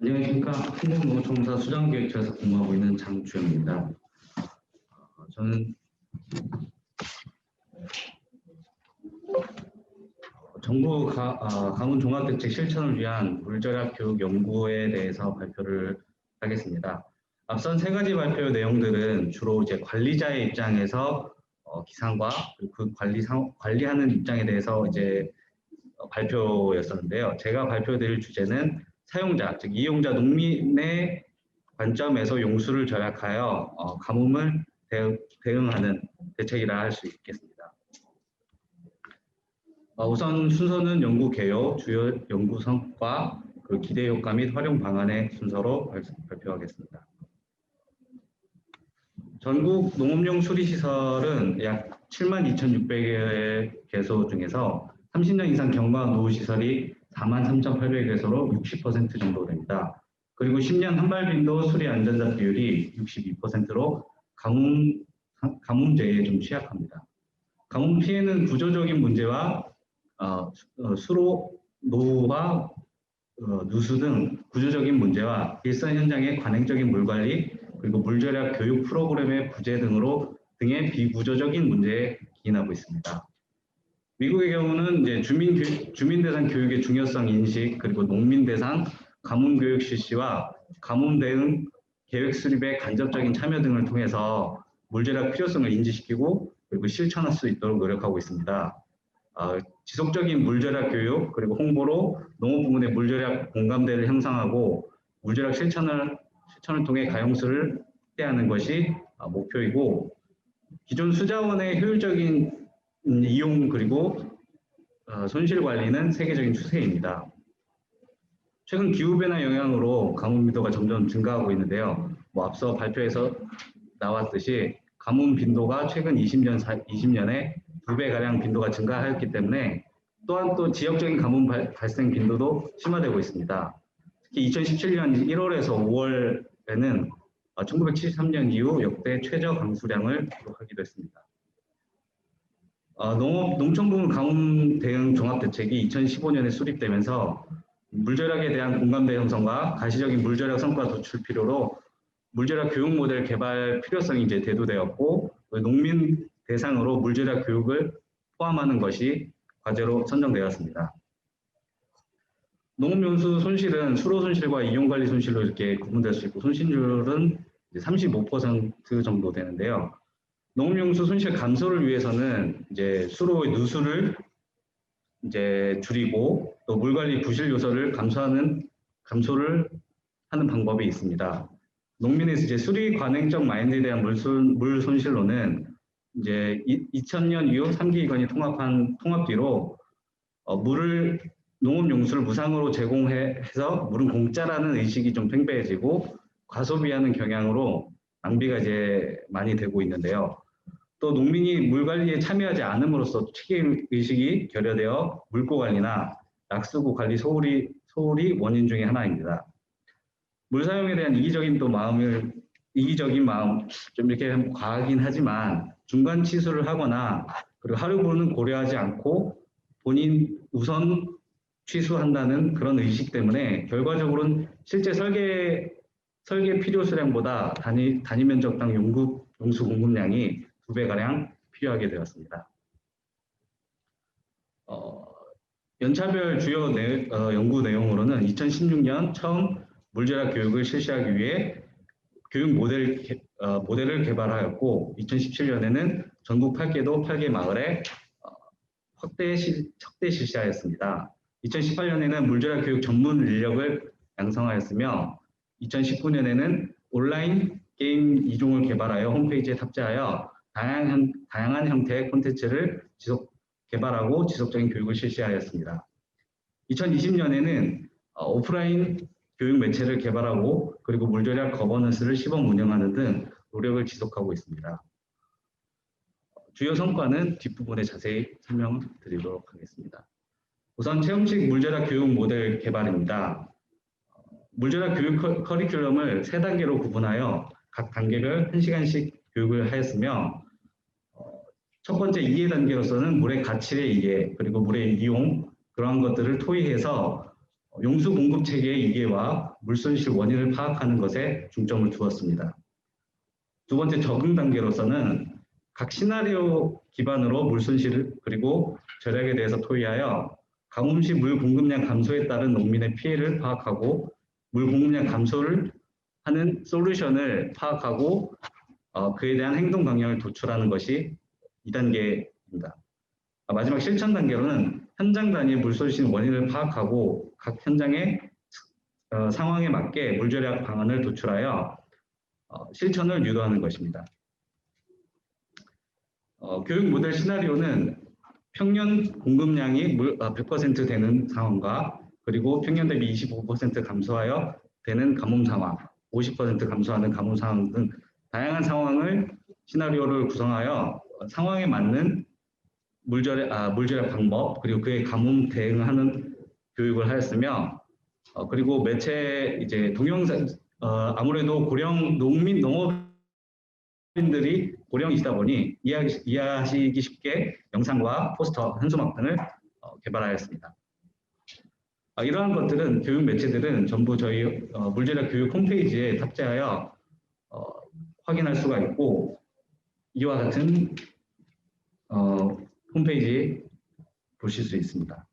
안녕하십니까. 한국농어총사 수장기획처에서 근무하고 있는 장주영입니다. 어, 저는 정부 가, 아, 강원 종합대책 실천을 위한 물절약 교육 연구에 대해서 발표를 하겠습니다. 앞선 세 가지 발표 내용들은 주로 이제 관리자의 입장에서 어, 기상과 그 관리 상, 관리하는 입장에 대해서 이제 어, 발표였었는데요. 제가 발표드릴 주제는 사용자, 즉 이용자 농민의 관점에서 용수를 절약하여 어, 가뭄을 대, 대응하는 대책이라 할 수 있겠습니다. 어, 우선 순서는 연구 개요, 주요 연구 성과, 그 기대 효과 및 활용 방안의 순서로 발, 발표하겠습니다. 전국 농업용 수리시설은 약 7만 2,600여 개소 중에서 30년 이상 경과 노후 시설이 4만 3,800개소로 60% 정도 됩니다. 그리고 10년 한발빈도 수리 안전자 비율이 62%로 가뭄, 가뭄제에 좀 취약합니다. 가뭄 피해는 구조적인 문제와 어, 어, 수로 노후와 어, 누수 등 구조적인 문제와 일선 현장의 관행적인 물 관리 그리고 물절약 교육 프로그램의 부재 등으로 등의 비구조적인 문제에 기인하고 있습니다. 미국의 경우는 이제 주민 주민 대상 교육의 중요성 인식 그리고 농민 대상 가뭄 교육 실시와 가뭄 대응 계획 수립의 간접적인 참여 등을 통해서 물절약 필요성을 인지시키고 그리고 실천할 수 있도록 노력하고 있습니다. 어, 지속적인 물절약 교육 그리고 홍보로 농업 부문의 물절약 공감대를 형성하고 물절약 실천을 실천을 통해 가용수를 확대하는 것이 어, 목표이고 기존 수자원의 효율적인 음, 이용 그리고 어, 손실 관리는 세계적인 추세입니다. 최근 기후변화 영향으로 가뭄 빈도가 점점 증가하고 있는데요. 뭐 앞서 발표에서 나왔듯이 가뭄 빈도가 최근 20년, 20년에 두 배가량 빈도가 증가하였기 때문에 또한 또 지역적인 가뭄 발, 발생 빈도도 심화되고 있습니다. 특히 2017년 1월에서 5월에는 1973년 이후 역대 최저 강수량을 기록하기도 했습니다. 어, 농업, 농촌부문 가뭄 대응 종합대책이 2015년에 수립되면서 물절약에 대한 공감대 형성과 가시적인 물절약 성과 도출 필요로 물절약 교육 모델 개발 필요성이 이제 대두되었고 농민 대상으로 물절약 교육을 포함하는 것이 과제로 선정되었습니다. 농업용수 손실은 수로 손실과 이용관리 손실로 이렇게 구분될 수 있고 손실률은 35% 정도 되는데요. 농업용수 손실 감소를 위해서는 이제 수로의 누수를 이제 줄이고 또 물관리 부실 요소를 감소하는 감소를 하는 방법이 있습니다. 농민의 이제 수리 관행적 마인드에 대한 물, 손, 물 손실로는 이제 2000년 이후 3기관이 통합한 통합 뒤로 어, 물을 농업 용수를 무상으로 제공해서 물은 공짜라는 의식이 좀 팽배해지고 과소비하는 경향으로 낭비가 이제 많이 되고 있는데요. 또 농민이 물 관리에 참여하지 않음으로써 책임 의식이 결여되어 물고 관리나 약수구 관리 소홀이 소홀이 원인 중의 하나입니다. 물 사용에 대한 이기적인 또 마음을 이기적인 마음 좀 이렇게 과하긴 하지만 중간 취소를 하거나 그리고 하루 부는 고려하지 않고 본인 우선 취소한다는 그런 의식 때문에 결과적으로는 실제 설계 설계 필요 수량보다 단위 단위 면적당 용구 용수 공급량이 두 배가량 필요하게 되었습니다. 어, 연차별 주요 내, 어, 연구 내용으로는 2016년 처음 물절약 교육을 실시하기 위해 교육 모델, 어, 모델을 개발하였고 2017년에는 전국 8개도 8개 마을에 어, 확대, 시, 확대 실시하였습니다. 2018년에는 물절약 교육 전문 인력을 양성하였으며 2019년에는 온라인 게임 이종을 개발하여 홈페이지에 탑재하여 다양한, 다양한 형태의 콘텐츠를 지속, 개발하고 지속적인 교육을 실시하였습니다. 2020년에는 어, 오프라인 교육 매체를 개발하고 그리고 물절약 거버넌스를 시범 운영하는 등 노력을 지속하고 있습니다. 주요 성과는 뒷부분에 자세히 설명드리도록 하겠습니다. 우선 체험식 물절약 교육 모델 개발입니다. 물절약 교육 커리큘럼을 세 단계로 구분하여 각 단계별 1시간씩 교육을 하였으며 첫 번째 이해 단계로서는 물의 가치의 이해 그리고 물의 이용 그러한 것들을 토의해서 용수 공급 체계의 이해와 물 손실 원인을 파악하는 것에 중점을 두었습니다. 두 번째 적응 단계로서는 각 시나리오 기반으로 물 손실 그리고 절약에 대해서 토의하여 가뭄 시 물 공급량 감소에 따른 농민의 피해를 파악하고 물 공급량 감소를 하는 솔루션을 파악하고 어, 그에 대한 행동 방향을 도출하는 것이 2단계입니다. 아, 마지막 실천 단계로는 현장 단위 물손실 원인을 파악하고 각 현장의 어, 상황에 맞게 물절약 방안을 도출하여 어, 실천을 유도하는 것입니다. 어, 교육 모델 시나리오는 평년 공급량이 물, 100% 되는 상황과 그리고 평년 대비 25% 감소하여 되는 가뭄 상황, 50% 감소하는 가뭄 상황 등 다양한 상황을 시나리오를 구성하여 상황에 맞는 물절약, 아, 물절약 방법 그리고 그에 가뭄 대응하는 교육을 하였으며 어, 그리고 매체 이제 동영상 어, 아무래도 고령 농민 농업인들이 고령이시다 보니 이해하기, 이해하시기 쉽게 영상과 포스터, 현수막 등을 어, 개발하였습니다. 어, 이러한 것들은 교육 매체들은 전부 저희 어, 물절약 교육 홈페이지에 탑재하여 어, 확인할 수가 있고 이와 같은 어, 홈페이지 보실 수 있습니다.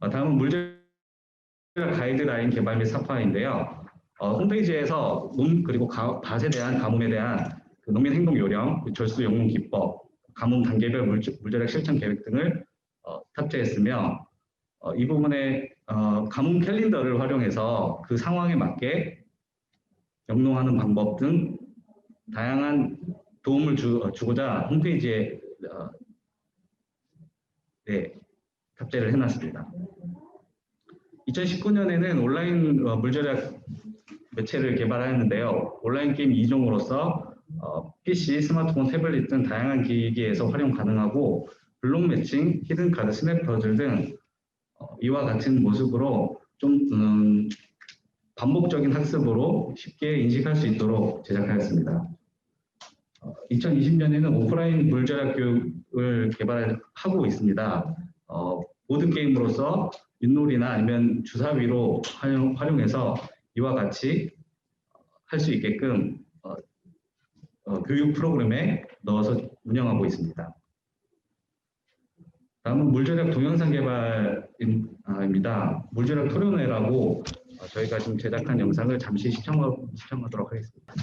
어, 다음은 물절 가이드라인 개발 및 사파인데요. 어, 홈페이지에서 농 그리고 가, 밭에 대한 가뭄에 대한 그 농민 행동 요령, 그 절수 용문 기법, 가뭄 단계별 물, 물절약 실천 계획 등을 어, 탑재했으며 어, 이 부분에 어, 가뭄 캘린더를 활용해서 그 상황에 맞게 영농하는 방법 등 다양한 도움을 주, 어, 주고자 홈페이지에 어, 네, 탑재를 해놨습니다. 2019년에는 온라인 어, 물절약 매체를 개발하였는데요. 온라인 게임 2종으로서 어, PC, 스마트폰, 태블릿 등 다양한 기기에서 활용 가능하고 블록 매칭, 히든 카드, 스냅 퍼즐 등 어, 이와 같은 모습으로 좀 음, 반복적인 학습으로 쉽게 인식할 수 있도록 제작하였습니다. 어, 2020년에는 오프라인 물절약 교육을 개발하고 있습니다. 어, 보드 게임으로서 윷놀이나 아니면 주사위로 활용, 활용 해서 이와 같이 할 수 있게끔 어, 어, 교육 프로그램에 넣어서 운영하고 있습니다. 다음은 물절약 동영상 개발입니다. 물절약 토론회라고 어, 저희가 지금 제작한 영상을 잠시 시청하, 시청하도록 하겠습니다.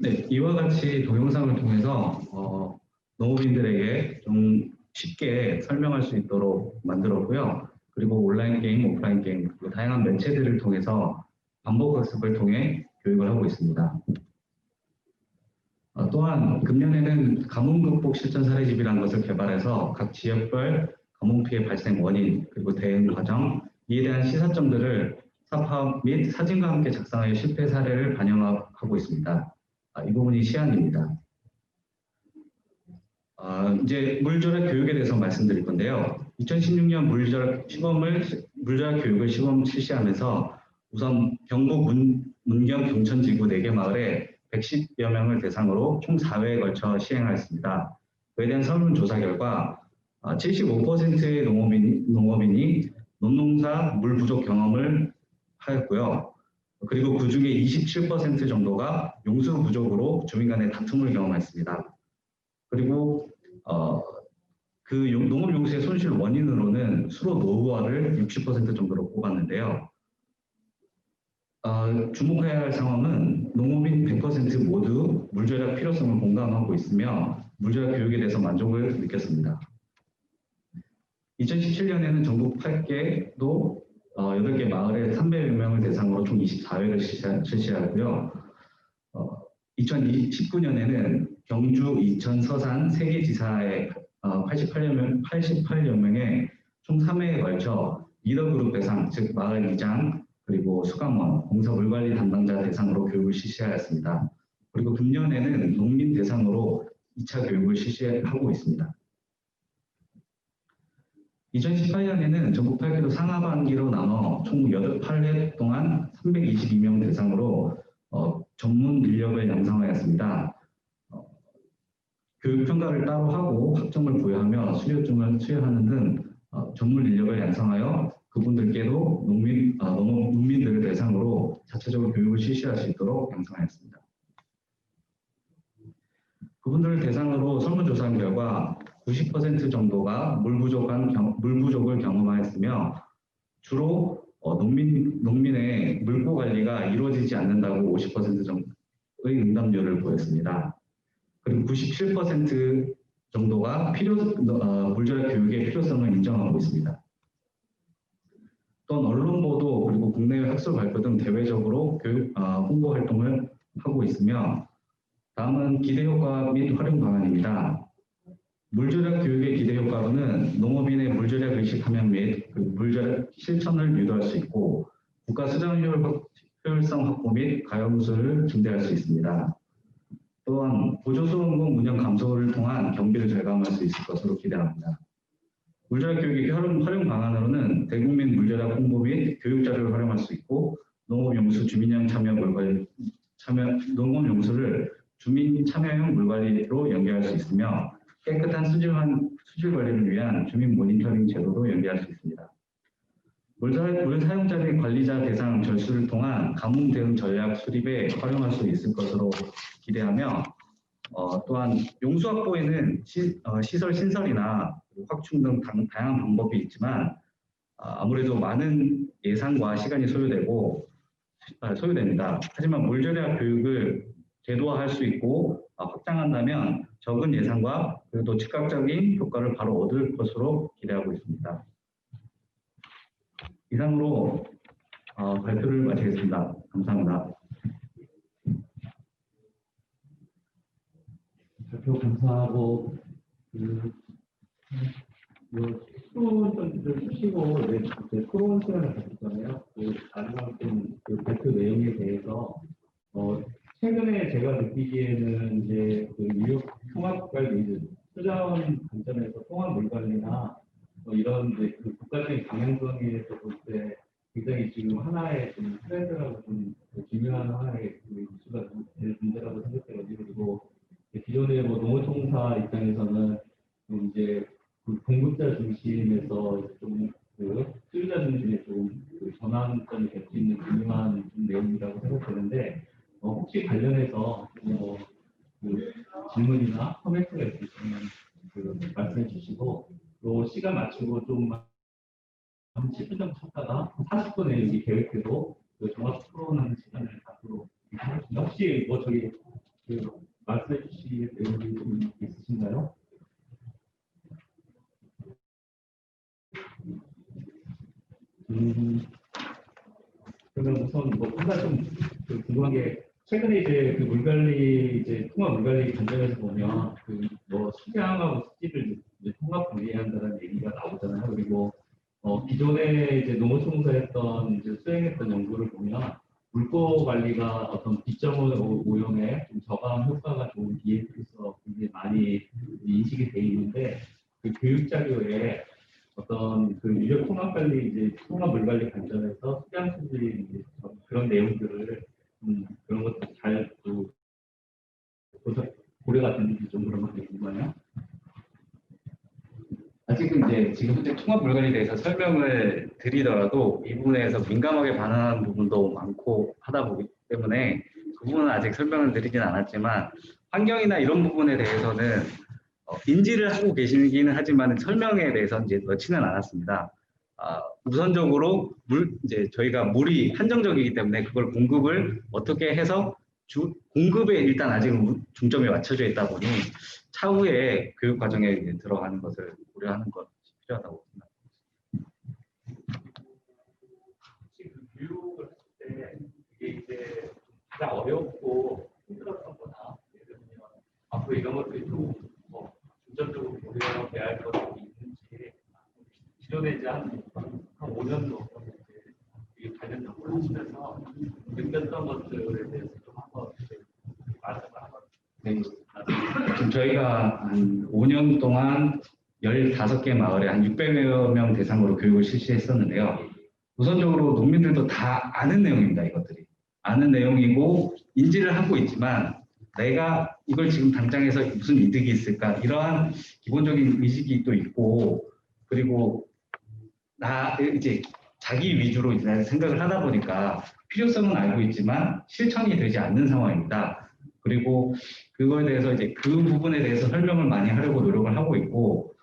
네, 이와 같이 동영상을 통해서 어, 농업인들에게 좀 쉽게 설명할 수 있도록 만들었고요. 그리고 온라인 게임, 오프라인 게임, 그리고 다양한 매체들을 통해서 반복 학습을 통해 교육을 하고 있습니다. 어, 또한 금년에는 가뭄 극복 실천 사례집이라는 것을 개발해서 각 지역별 가뭄 피해 발생 원인 그리고 대응 과정 이에 대한 시사점들을 사파 및 사진과 함께 작성하여 실패 사례를 반영하고 있습니다. 아, 이 부분이 시안입니다. 아, 이제 물절약 교육에 대해서 말씀드릴 건데요. 2016년 물절약 시범을 물절약 교육을 시범 실시하면서 우선 경북 문, 문경 경천지구 4개 마을에 110여 명을 대상으로 총 4회에 걸쳐 시행하였습니다. 그에 대한 설문조사 결과 75%의 농업인이, 농업인이 논농사 물 부족 경험을 하였고요. 그리고 그 중에 27% 정도가 용수 부족으로 주민 간의 다툼을 경험했습니다. 그리고 어, 그 농업 용수의 손실 원인으로는 수로 노후화를 60% 정도로 꼽았는데요. 어, 주목해야 할 상황은 농업인 100% 모두 물절약 필요성을 공감하고 있으며 물절약 교육에 대해서 만족을 느꼈습니다. 2017년에는 전국 8개도 어, 8개 마을에 300여 명을 대상으로 총 24회를 실시하고요. 어, 2019년에는 경주, 이천, 서산 3개 지사에 어, 88여, 명, 88여 명의 총 3회에 걸쳐 리더그룹 대상, 즉 마을 이장, 그리고 수감원, 공사 물관리 담당자 대상으로 교육을 실시하였습니다. 그리고 금년에는 농민 대상으로 2차 교육을 실시하고 있습니다. 2018년에는 전국 8개도 상하반기로 나눠 총 8회 동안 322명 대상으로 어, 전문 인력을 양성하였습니다. 어, 교육 평가를 따로 하고 학점을 부여하며 수료증을 수여하는 등 어, 전문 인력을 양성하여 그분들께도 농민, 아, 농업, 농민들을 대상으로 자체적으로 교육을 실시할 수 있도록 양성하였습니다. 그분들을 대상으로 설문조사한 결과 90% 정도가 물 부족한 경- 물 부족을 경험하였으며 주로 어, 농민 농민의 물고 관리가 이루어지지 않는다고 50% 정도의 응답률을 보였습니다. 그리고 97% 정도가 필요 어, 물절약 교육의 필요성을 인정하고 있습니다. 또한 언론 보도 그리고 국내외 학술 발표 등 대외적으로 교육 어, 홍보 활동을 하고 있으며 다음은 기대 효과 및 활용 방안입니다. 물절약 교육의 기대 효과로는 농업인의 물절약 의식 함양 및 그 물절약 실천을 유도할 수 있고 국가 수장 효율성 확보 및 가용수를 증대할 수 있습니다. 또한 보조수원공 운영 감소를 통한 경비를 절감할 수 있을 것으로 기대합니다. 물절약 교육의 활용, 방안으로는 대국민 물절약 홍보 및 교육 자료를 활용할 수 있고 농업용수 주민형 참여 물관 참여 농업용수를 주민 참여형 물관리로 연계할 수 있으며 깨끗한 수질한 수질 관리를 위한 주민 모니터링 제도로 연계할 수 있습니다. 물, 사용자 및 관리자 대상 절수를 통한 가뭄 대응 전략 수립에 활용할 수 있을 것으로 기대하며 어, 또한 용수 확보에는 시, 설 신설이나 확충 등 당, 다양한 방법이 있지만 아, 아무래도 많은 예산과 시간이 소요되고 아, 소요됩니다. 하지만 물 절약 교육을 제도화할 수 있고 아, 확장한다면 적은 예산과 그리고 또 즉각적인 효과를 바로 얻을 것으로 기대하고 있습니다. 이상으로 어, 발표를 마치겠습니다. 감사합니다. 발표 감사하고 그, 그 토론 좀 주시고 네, 이제 토론 시간을 가졌잖아요. 그 마지막쯤 그 발표 내용에 대해서 어, 최근에 제가 느끼기에는 이제 그 뉴욕 통합관리 수자원 관점에서 통합 물관리나 뭐 이런 이제 그 국가적인 방향성에서 볼 때 굉장히 지금 하나의 좀 트렌드라고 좀 중요한 하나의 그 이슈가 될 문제라고 생각되거든요. 그리고 기존의 뭐 농어통사 입장에서는 좀 이제 그 공급자 중심에서 좀그 수요자 중심의 좀그 전환점이 될 수 있는 중요한 좀 내용이라고 생각되는데 어, 혹시 관련해서 뭐 그 질문이나 코멘트가 있으시면 그 말씀해 주시고 또 시간 맞추고 좀한 10분 정도 찾다가 40분에 여기 계획대로 그 종합 토론하는 시간을 갖도록 하겠습니다. 혹시 뭐 저기 그 말씀해 주실 내용이 좀 있으신가요? 음, 그러면 우선 뭐 하나 좀그 궁금한 게 최근에 이제 그 물관리 이제 통합 물관리 관점에서 보면 그뭐 수량하고 수질을 이제 통합 관리한다는 얘기가 나오잖아요. 그리고 어, 기존에 이제 농어총사했던 이제 수행했던 연구를 보면 물고 관리가 어떤 비점을 오- 오염에 좀 저감 효과가 좋은 DF에서 굉장히 많이 인식이 돼 있는데 그 교육 자료에 어떤 그 유력 통합 관리 이제 통합 물 관리 관점에서 수량 수질 그런 내용들을 음, 그런 것들 잘또 고려가 됐는지 좀 그런 것들이 궁금해요. 아직은 이제 지금 현재 통합 물건에 대해서 설명을 드리더라도 이 부분에서 민감하게 반응하는 부분도 많고 하다 보기 때문에 그 부분은 아직 설명을 드리진 않았지만 환경이나 이런 부분에 대해서는 어, 인지를 하고 계시기는 하지만 설명에 대해서는 이제 넣지는 않았습니다. 아, 우선적으로 물 이제 저희가 물이 한정적이기 때문에 그걸 공급을 어떻게 해서 주, 공급에 일단 아직은 우- 중점이 맞춰져 있다 보니 차후에 교육 과정에 들어가는 것을 고려하는 것이 필요하다고 생각합니다. 혹시 그 교육을 했을 때 이게 이제 가장 어렵고 힘들었던 거나 예를 들면 앞으로 이런 것들이 좀뭐 중점적으로 고려해야 할 것들이 있는지 기존에 이제 한, 한 5년 정도 이제 이 관련 연구를 하시면서 느꼈던 것들에 대해서 좀 한번 말씀을 한번 네. 지금 저희가 한 5년 동안 15개 마을에 한 600여 명 대상으로 교육을 실시했었는데요. 우선적으로 농민들도 다 아는 내용입니다, 이것들이. 아는 내용이고 인지를 하고 있지만 내가 이걸 지금 당장해서 무슨 이득이 있을까 이러한 기본적인 의식이 또 있고 그리고 나 이제 자기 위주로 이제 생각을 하다 보니까 필요성은 알고 있지만 실천이 되지 않는 상황입니다. 그리고 그거에 대해서 이제 그 부분에 대해서 설명을 많이 하려고 노력을 하고 있고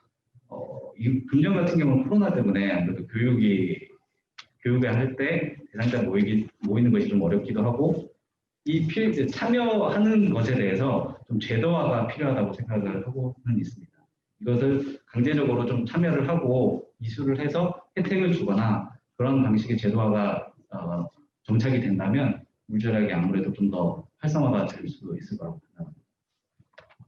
어, 이 금년 같은 경우는 코로나 때문에 아무래도 교육이 교육을 할때 대상자 모이기 모이는 것이 좀 어렵기도 하고 이 필, 참여하는 것에 대해서 좀 제도화가 필요하다고 생각을 하고는 있습니다. 이것을 강제적으로 좀 참여를 하고 이수를 해서 혜택을 주거나 그런 방식의 제도화가 어, 정착이 된다면 물질학이 아무래도 좀 더 활성화가 될 수도 있을 거라고 생각합니다.